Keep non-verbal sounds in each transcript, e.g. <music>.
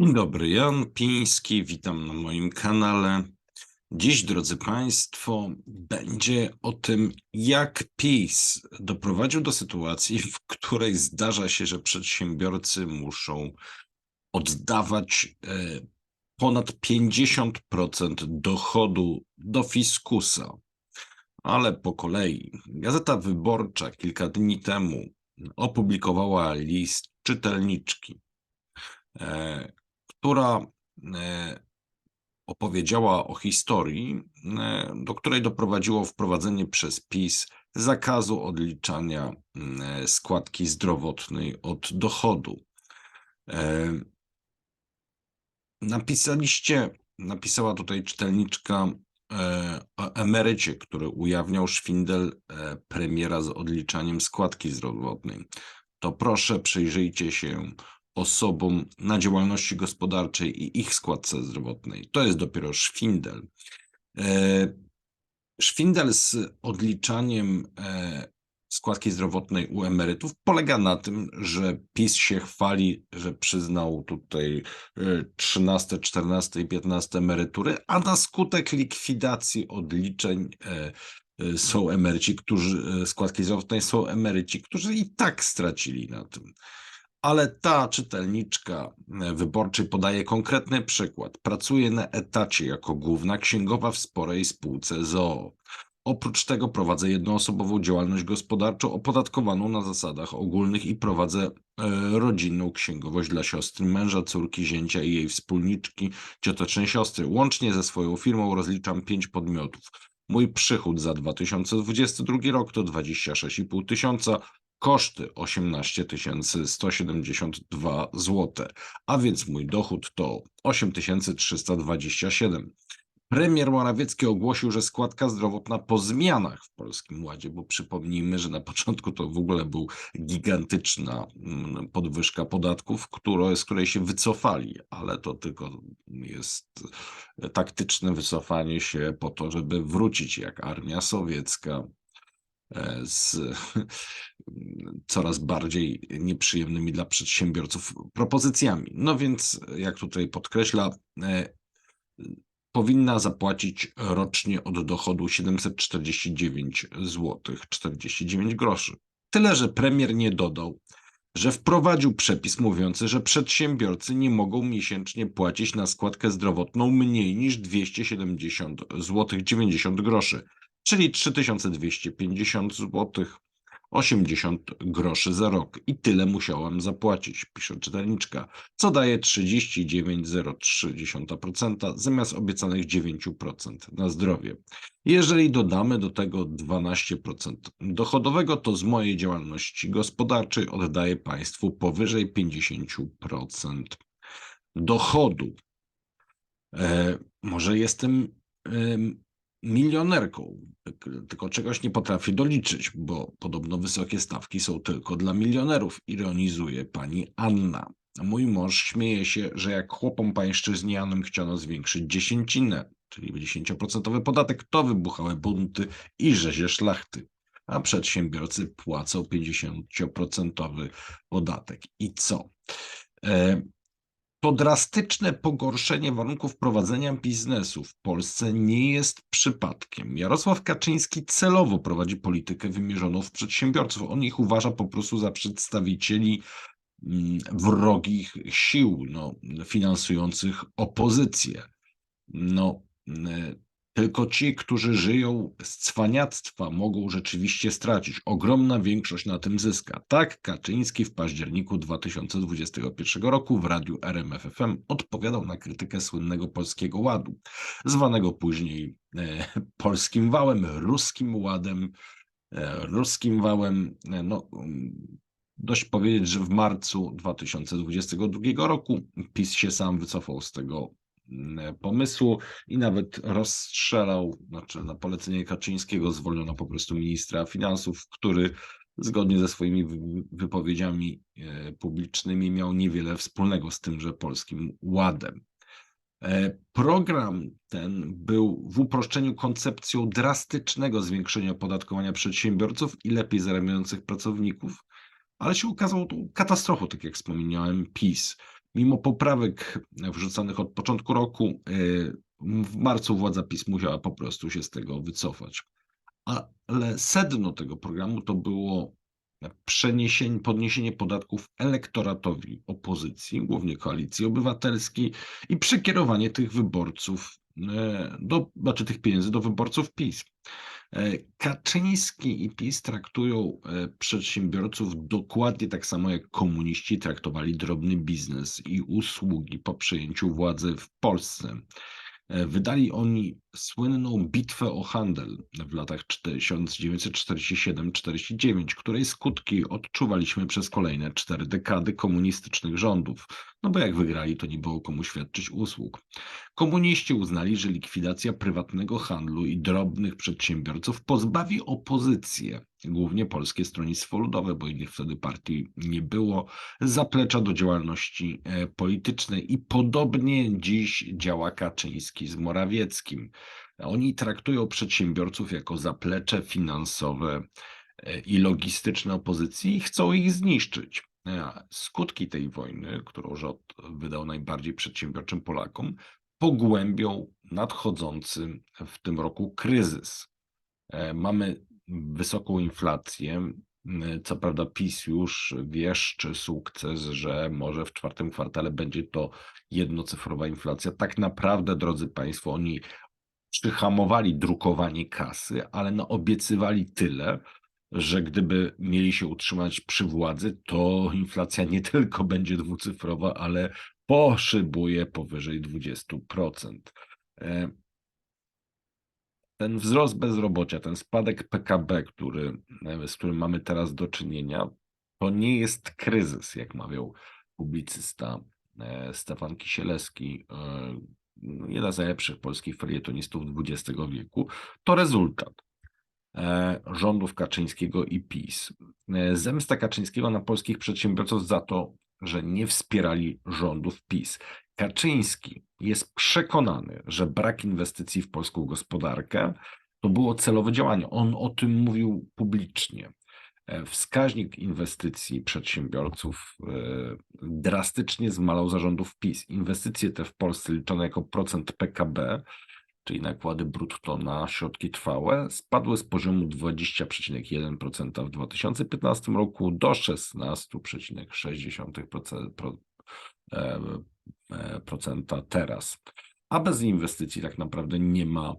Dzień dobry, Jan Piński, witam na moim kanale. Dziś, drodzy Państwo, będzie o tym, jak PiS doprowadził do sytuacji, w której zdarza się, że przedsiębiorcy muszą oddawać e, ponad 50% dochodu do fiskusa. Ale po kolei. Gazeta Wyborcza kilka dni temu opublikowała list czytelniczki, e, która e, opowiedziała o historii, e, do której doprowadziło wprowadzenie przez PiS zakazu odliczania e, składki zdrowotnej od dochodu. Napisaliście, napisała tutaj czytelniczka o emerycie, który ujawniał szwindel premiera z odliczaniem składki zdrowotnej. To proszę przyjrzyjcie się osobom na działalności gospodarczej i ich składce zdrowotnej. To jest dopiero szwindel. E, szwindel z odliczaniem e, składki zdrowotnej u emerytów polega na tym, że PiS się chwali, że przyznał tutaj 13, 14 i 15 emerytury, a na skutek likwidacji odliczeń e, są emeryci, którzy składki zdrowotnej są emeryci, którzy i tak stracili na tym. Ale ta czytelniczka e, wyborczej podaje konkretny przykład. Pracuje na etacie jako główna księgowa w sporej spółce ZOO. Oprócz tego prowadzę jednoosobową działalność gospodarczą opodatkowaną na zasadach ogólnych i prowadzę e, rodzinną księgowość dla siostry, męża, córki, zięcia i jej wspólniczki, ciotecznej siostry. Łącznie ze swoją firmą rozliczam pięć podmiotów. Mój przychód za 2022 rok to 26,5 tysiąca, koszty 18 172 zł, a więc mój dochód to 8327. Premier Morawiecki ogłosił, że składka zdrowotna po zmianach w Polskim Ładzie, bo przypomnijmy, że na <laughs> początku to w ogóle był gigantyczna mm, podwyżka podatków, które, z której się wycofali, ale to tylko jest taktyczne wycofanie się po to, żeby wrócić jak armia sowiecka z <laughs> coraz bardziej nieprzyjemnymi dla przedsiębiorców propozycjami. No więc, jak tutaj podkreśla, e, powinna zapłacić rocznie od dochodu 749 zł 49 groszy. Tyle, że premier nie dodał, że wprowadził przepis mówiący, że przedsiębiorcy nie mogą miesięcznie płacić na składkę zdrowotną mniej niż 270 zł 90 groszy czyli 3250 zł 80 groszy za rok. I tyle musiałam zapłacić, pisze czytelniczka, co daje 39,03% zamiast obiecanych 9% na zdrowie. Jeżeli dodamy do tego 12% dochodowego, to z mojej działalności gospodarczej oddaję państwu powyżej 50% dochodu. E, może jestem milionerką, tylko czegoś nie potrafi doliczyć, bo podobno wysokie stawki są tylko dla milionerów, ironizuje pani Anna. Mój mąż śmieje się, że jak chłopom pańszczyźnianym chciano zwiększyć dziesięcinę, czyli 10% podatek, to wybuchały bunty i rzezie szlachty, a przedsiębiorcy płacą 50% podatek. I co? E, to drastyczne pogorszenie warunków prowadzenia biznesu w Polsce nie jest przypadkiem. Jarosław Kaczyński celowo prowadzi politykę wymierzoną w przedsiębiorców. On ich uważa po prostu za przedstawicieli mm, wrogich sił no, finansujących opozycję. No, tylko ci, którzy żyją z cwaniactwa, mogą rzeczywiście stracić. Ogromna większość na tym zyska. Tak Kaczyński w październiku 2021 roku w radiu RMFFM odpowiadał na krytykę słynnego Polskiego Ładu, zwanego później e, <laughs> Polskim Wałem, Ruskim Ładem, e, Ruskim Wałem. E, no, dość powiedzieć, że w marcu 2022 roku PiS się sam wycofał z tego Mm, pomysłu i nawet rozstrzelał, znaczy na polecenie Kaczyńskiego zwolniono po prostu ministra finansów, który zgodnie ze swoimi wypowiedziami e, publicznymi miał niewiele wspólnego z tymże polskim ładem. E, program ten był w uproszczeniu koncepcją drastycznego zwiększenia opodatkowania przedsiębiorców i lepiej zarabiających pracowników, ale się okazał to katastrofą, tak jak wspomniałem, PiS Mimo poprawek wrzucanych od początku roku, y, w marcu władza PiS musiała po prostu się z tego wycofać. Ale sedno tego programu to było przeniesienie, podniesienie podatków elektoratowi opozycji, głównie koalicji obywatelskiej i przekierowanie tych wyborców, do, znaczy tych pieniędzy do wyborców PiS. E, Kaczyński i PiS traktują e, przedsiębiorców dokładnie tak samo jak komuniści traktowali drobny biznes i usługi po przejęciu władzy w Polsce. E, wydali oni słynną bitwę o handel w latach 1947-49, której skutki odczuwaliśmy przez kolejne cztery dekady komunistycznych rządów. No bo jak wygrali, to nie było komu świadczyć usług. Komuniści uznali, że likwidacja prywatnego handlu i drobnych przedsiębiorców pozbawi opozycję, głównie Polskie Stronnictwo Ludowe, bo innych wtedy partii nie było, zaplecza do działalności e, politycznej i podobnie dziś działa Kaczyński z Morawieckim. Oni traktują przedsiębiorców jako zaplecze finansowe e, i logistyczne opozycji i chcą ich zniszczyć. E, skutki tej wojny, którą rząd wydał najbardziej przedsiębiorczym Polakom, pogłębią nadchodzący w tym roku kryzys. Mamy wysoką inflację. Co prawda, PiS już wieszczy sukces, że może w czwartym kwartale będzie to jednocyfrowa inflacja. Tak naprawdę, drodzy Państwo, oni przyhamowali drukowanie kasy, ale no obiecywali tyle, że gdyby mieli się utrzymać przy władzy, to inflacja nie tylko będzie dwucyfrowa, ale poszybuje powyżej 20%. Ten wzrost bezrobocia, ten spadek PKB, który, e, z którym mamy teraz do czynienia, to nie jest kryzys, jak mawiał publicysta e, Stefan Kisielewski, jeden z najlepszych polskich felietonistów XX wieku, to rezultat e, rządów Kaczyńskiego i PiS. Zemsta Kaczyńskiego na polskich przedsiębiorców za to, że nie wspierali rządów PiS. Kaczyński jest przekonany, że brak inwestycji w polską gospodarkę to było celowe działanie. On o tym mówił publicznie. E, wskaźnik inwestycji przedsiębiorców e, drastycznie zmalał zarządów PiS. Inwestycje te w Polsce liczone jako procent PKB, czyli nakłady brutto na środki trwałe, spadły z poziomu 20,1% w 2015 roku do 16,6% e, teraz. A bez inwestycji tak naprawdę nie ma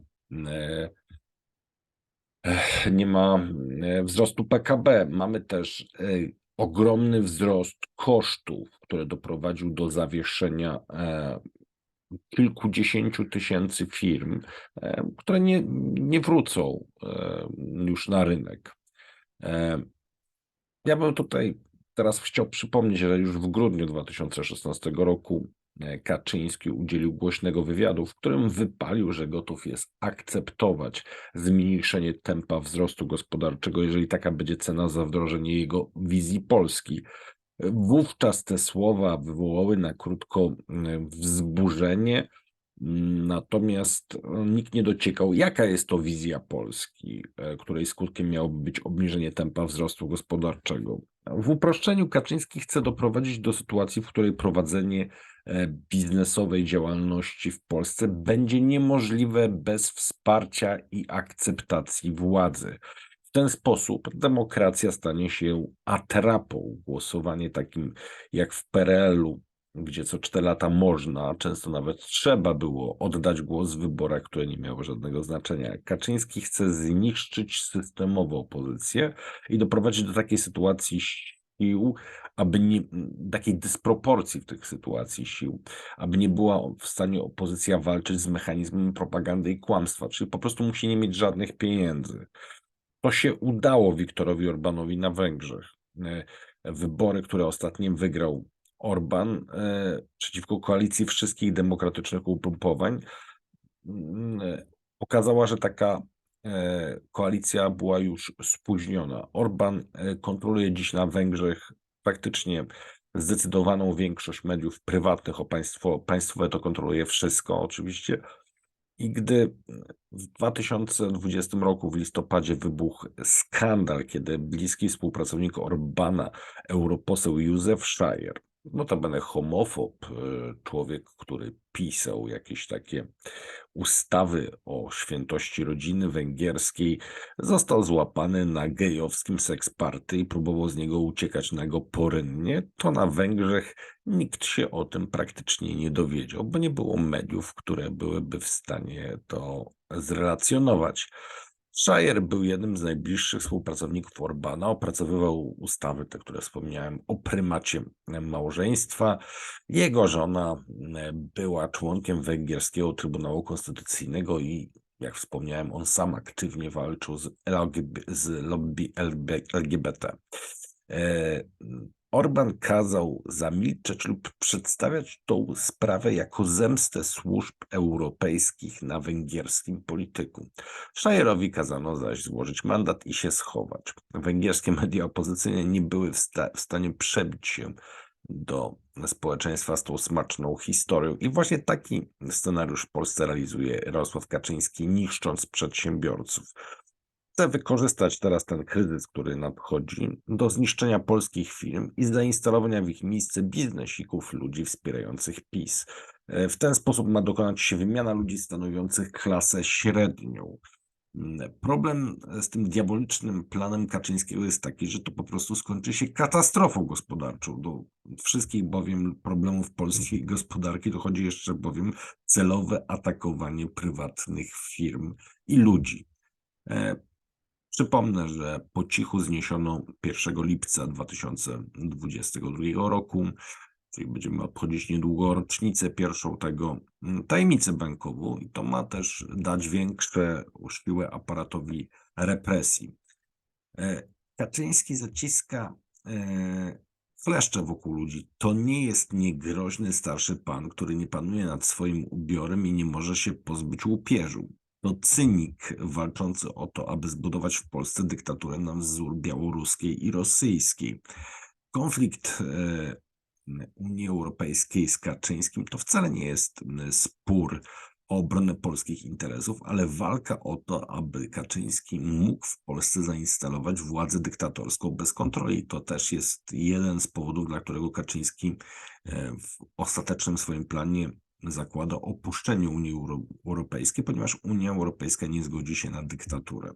nie ma e, wzrostu PKB. Mamy też e, ogromny wzrost kosztów, który doprowadził do zawieszenia e, kilkudziesięciu tysięcy firm, które nie, nie wrócą już na rynek. Ja bym tutaj teraz chciał przypomnieć, że już w grudniu 2016 roku E, Kaczyński udzielił głośnego wywiadu, w którym wypalił, że gotów jest akceptować zmniejszenie tempa wzrostu gospodarczego, jeżeli taka będzie cena za wdrożenie jego wizji Polski. Wówczas te słowa wywołały na krótko wzburzenie, natomiast nikt nie dociekał, jaka jest to wizja Polski, e, której skutkiem miałoby być obniżenie tempa wzrostu gospodarczego. W uproszczeniu Kaczyński chce doprowadzić do sytuacji, w której prowadzenie E, biznesowej działalności w Polsce będzie niemożliwe bez wsparcia i akceptacji władzy. W ten sposób demokracja stanie się atrapą. Głosowanie takim jak w PRL-u, gdzie co 4 lata można, często nawet trzeba było oddać głos w wyborach, które nie miały żadnego znaczenia. Kaczyński chce zniszczyć systemową opozycję i doprowadzić do takiej sytuacji sił, aby nie, takiej dysproporcji w tych sytuacji sił, aby nie była w stanie opozycja walczyć z mechanizmem propagandy i kłamstwa, czyli po prostu musi nie mieć żadnych pieniędzy. To się udało Wiktorowi Orbanowi na Węgrzech. E, wybory, które ostatnio wygrał Orban e, przeciwko koalicji wszystkich demokratycznych ugrupowań, mm, pokazała, że taka e, koalicja była już spóźniona. Orban kontroluje dziś na Węgrzech praktycznie zdecydowaną większość mediów prywatnych o państwo, państwowe to kontroluje wszystko oczywiście. I gdy w 2020 roku w listopadzie wybuchł skandal, kiedy bliski współpracownik Orbana, europoseł Józef Schreier, Notabene homofob, e, człowiek, który pisał jakieś takie ustawy o świętości rodziny węgierskiej, został złapany na gejowskim seksparty i próbował z niego uciekać nago porynnie, to na Węgrzech nikt się o tym praktycznie nie dowiedział, bo nie było mediów, które byłyby w stanie to zrelacjonować. Shire był jednym z najbliższych współpracowników Orbana, opracowywał ustawy, te, które wspomniałem, o prymacie małżeństwa. Jego żona e, była członkiem węgierskiego Trybunału Konstytucyjnego i jak wspomniałem, on sam aktywnie walczył z, LGB, z lobby LGBT. Orban kazał zamilczeć lub przedstawiać tą sprawę jako zemstę służb europejskich na węgierskim polityku. Szajerowi kazano zaś złożyć mandat i się schować. Węgierskie media opozycyjne nie były w, sta w stanie przebić się do społeczeństwa z tą smaczną historią. I właśnie taki scenariusz w Polsce realizuje Jarosław Kaczyński, niszcząc przedsiębiorców chce wykorzystać teraz ten kryzys, który nadchodzi, do zniszczenia polskich firm i zainstalowania w ich miejsce biznesików, ludzi wspierających PiS. E, w ten sposób ma dokonać się wymiana ludzi stanowiących klasę średnią. Mm, problem z tym diabolicznym planem Kaczyńskiego jest taki, że to po prostu skończy się katastrofą gospodarczą. Do wszystkich bowiem problemów polskiej <laughs> gospodarki dochodzi jeszcze bowiem celowe atakowanie prywatnych firm i ludzi. E, Przypomnę, że po cichu zniesiono 1 lipca 2022 roku, czyli będziemy obchodzić niedługo rocznicę pierwszą tego mm, tajemnicę bankową i to ma też dać większe siłę aparatowi represji. E, Kaczyński zaciska e, kleszcze wokół ludzi. To nie jest niegroźny starszy pan, który nie panuje nad swoim ubiorem i nie może się pozbyć łupieżu to cynik walczący o to, aby zbudować w Polsce dyktaturę na wzór białoruskiej i rosyjskiej. Konflikt e, Unii Europejskiej z Kaczyńskim to wcale nie jest spór o obronę polskich interesów, ale walka o to, aby Kaczyński mógł w Polsce zainstalować władzę dyktatorską bez kontroli. To też jest jeden z powodów, dla którego Kaczyński e, w ostatecznym swoim planie zakłada opuszczenie Unii Europejskiej, ponieważ Unia Europejska nie zgodzi się na dyktaturę.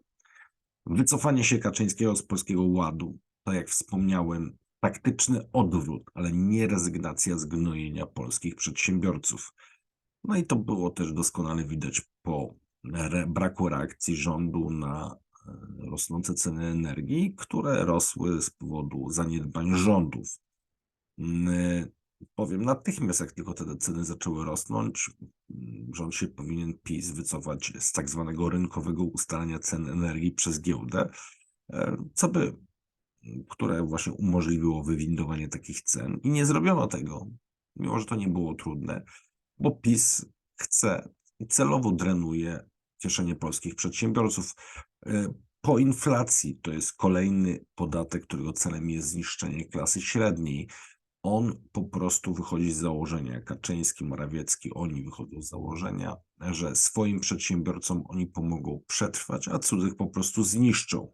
Wycofanie się Kaczyńskiego z Polskiego Ładu, tak jak wspomniałem, taktyczny odwrót, ale nie rezygnacja z gnojenia polskich przedsiębiorców. No i to było też doskonale widać po braku reakcji rządu na e, rosnące ceny energii, które rosły z powodu zaniedbań rządów. Powiem natychmiast, jak tylko te ceny zaczęły rosnąć, rząd się powinien PiS wycofać z tak zwanego rynkowego ustalania cen energii przez giełdę, e, co by, które właśnie umożliwiło wywindowanie takich cen i nie zrobiono tego, mimo że to nie było trudne, bo PiS chce i celowo drenuje kieszenie polskich przedsiębiorców. E, po inflacji to jest kolejny podatek, którego celem jest zniszczenie klasy średniej on po prostu wychodzi z założenia, Kaczyński, Morawiecki, oni wychodzą z założenia, że swoim przedsiębiorcom oni pomogą przetrwać, a cudzych po prostu zniszczą.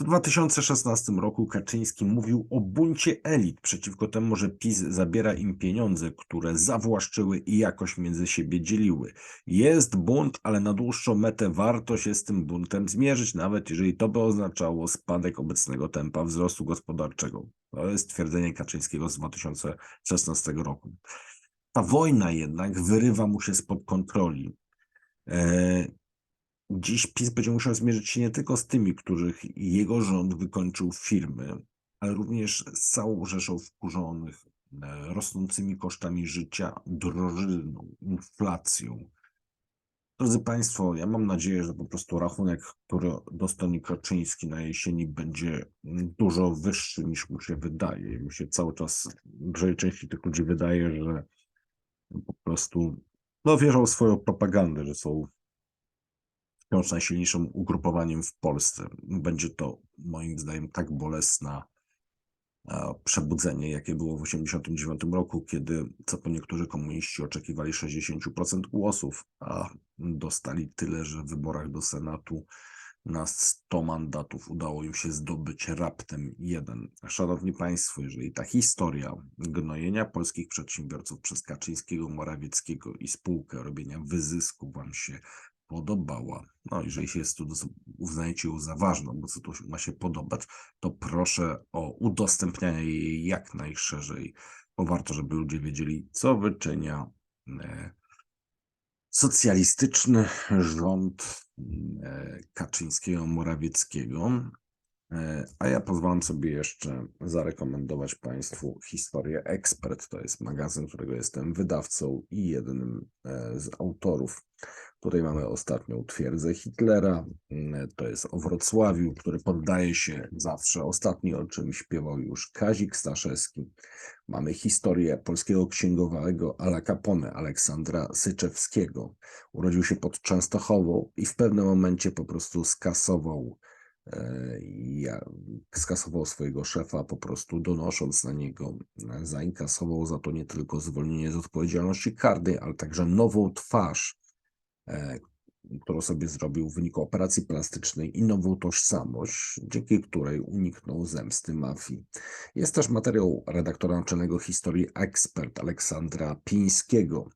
W 2016 roku Kaczyński mówił o buncie elit przeciwko temu, że PiS zabiera im pieniądze, które zawłaszczyły i jakoś między siebie dzieliły. Jest bunt, ale na dłuższą metę warto się z tym buntem zmierzyć, nawet jeżeli to by oznaczało spadek obecnego tempa wzrostu gospodarczego. To jest twierdzenie Kaczyńskiego z 2016 roku. Ta wojna jednak wyrywa mu się spod kontroli. Dziś PiS będzie musiał zmierzyć się nie tylko z tymi, których jego rząd wykończył firmy, ale również z całą rzeszą wkurzonych e, rosnącymi kosztami życia, drożyzną, inflacją. Drodzy Państwo, ja mam nadzieję, że po prostu rachunek, który dostanie Kaczyński na jesieni będzie dużo wyższy niż mu się wydaje. Mi się cały czas, dużej części tych ludzi wydaje, że po prostu no, wierzą w swoją propagandę, że są wciąż najsilniejszym ugrupowaniem w Polsce. Będzie to moim zdaniem tak bolesne przebudzenie, jakie było w 1989 roku, kiedy co po niektórzy komuniści oczekiwali 60% głosów, a dostali tyle, że w wyborach do Senatu na 100 mandatów udało im się zdobyć raptem jeden. Szanowni Państwo, jeżeli ta historia gnojenia polskich przedsiębiorców przez Kaczyńskiego, Morawieckiego i spółkę robienia wyzysku Wam się podobała, no jeżeli się jest uznajecie ją za ważną, bo co tu ma się podobać, to proszę o udostępnianie jej jak najszerzej, bo warto, żeby ludzie wiedzieli, co wyczynia e, socjalistyczny rząd e, Kaczyńskiego-Morawieckiego. E, A ja pozwalam sobie jeszcze zarekomendować Państwu historię Ekspert. To jest magazyn, którego jestem wydawcą i jednym e, z autorów. Tutaj mamy ostatnią twierdzę Hitlera. Mm, To jest o Wrocławiu, który poddaje się zawsze. Ostatni, o czym śpiewał już Kazik Staszewski. Mamy historię polskiego księgowego Ala Capone, Aleksandra Syczewskiego. Urodził się pod Częstochową i w pewnym momencie po prostu skasował e, skasował swojego szefa, po prostu donosząc na niego, zainkasował za to nie tylko zwolnienie z odpowiedzialności karnej, ale także nową twarz, e, którą sobie zrobił w wyniku operacji plastycznej i nową tożsamość, dzięki której uniknął zemsty mafii. Jest też materiał redaktora naczelnego historii Ekspert Aleksandra Pińskiego,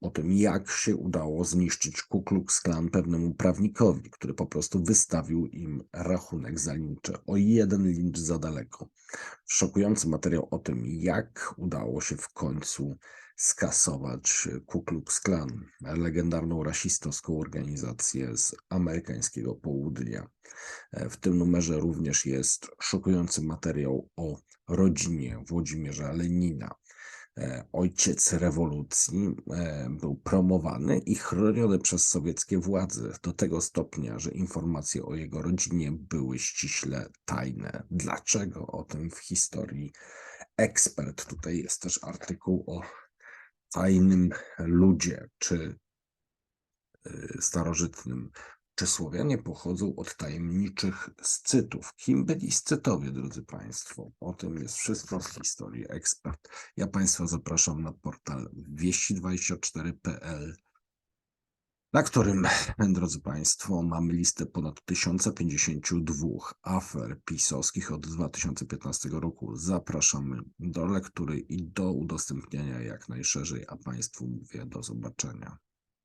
o tym, jak się udało zniszczyć Ku Klux Klan pewnemu prawnikowi, który po prostu wystawił im rachunek za lincze, o jeden lincz za daleko. Szokujący materiał o tym, jak udało się w końcu skasować Ku Klux Klan, legendarną rasistowską organizację z amerykańskiego południa. W tym numerze również jest szokujący materiał o rodzinie Włodzimierza Lenina ojciec rewolucji, e, był promowany i chroniony przez sowieckie władze do tego stopnia, że informacje o jego rodzinie były ściśle tajne. Dlaczego? O tym w historii ekspert. Tutaj jest też artykuł o tajnym ludzie, czy y, starożytnym. Czy Słowianie pochodzą od tajemniczych Scytów? Kim byli Scytowie, drodzy Państwo? O tym jest wszystko w historii ekspert. Ja Państwa zapraszam na portal wieści24.pl, na którym, <clears throat> drodzy Państwo, mamy listę ponad 1052 afer pisowskich od 2015 roku. Zapraszamy do lektury i do udostępniania jak najszerzej, a Państwu mówię do zobaczenia.